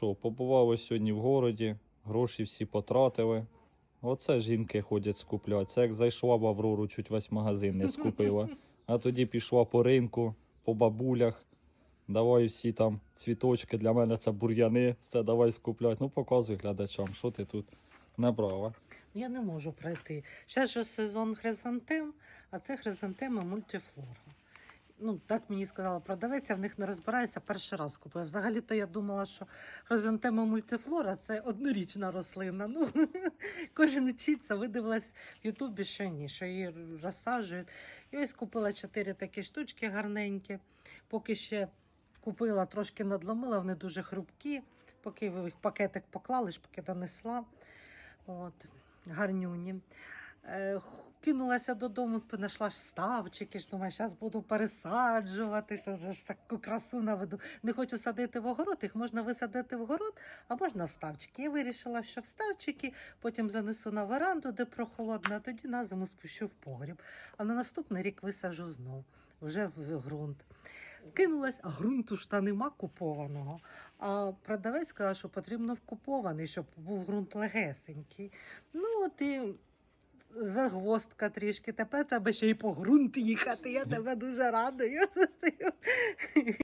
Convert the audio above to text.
що, побував ось сьогодні в городі, гроші всі потратили. Оце жінки ходять скупляти. Це як зайшла в Аврору, чуть весь магазин не скупила. А тоді пішла по ринку, по бабулях. Давай всі там цвіточки, для мене це бур'яни, все давай скупляти. Ну, показуй глядачам, що ти тут набрала. Я не можу пройти. Зараз же сезон хризантем, а це хризантеми мультифлора. Ну, так мені сказала продавець, я в них не розбираюся, перший раз купив. Взагалі-то я думала, що хризантема мультифлора це однорічна рослина. Ну, кожен учиться, видивилась в Ютубі, що ні, що її розсаджують. І ось купила чотири такі штучки гарненькі. Поки ще купила, трошки надломила, вони дуже хрупкі. Поки їх пакетик поклали, ж поки донесла. От, гарнюні. Е, кинулася додому, знайшла ставчики, ж думаю, зараз буду пересаджувати, що вже ж таку красу наведу. Не хочу садити в огород, їх можна висадити в город, а можна в ставчики. Я вирішила, що в ставчики, потім занесу на веранду, де прохолодно, а тоді на зиму спущу в погріб. А на наступний рік висаджу знов, вже в ґрунт. Кинулась, а ґрунту ж та нема купованого. А продавець сказав, що потрібно вкупований, щоб був ґрунт легесенький. Ну, от і загвоздка трішки. Тепер тебе ще й по ґрунт їхати. Я тебе дуже радую.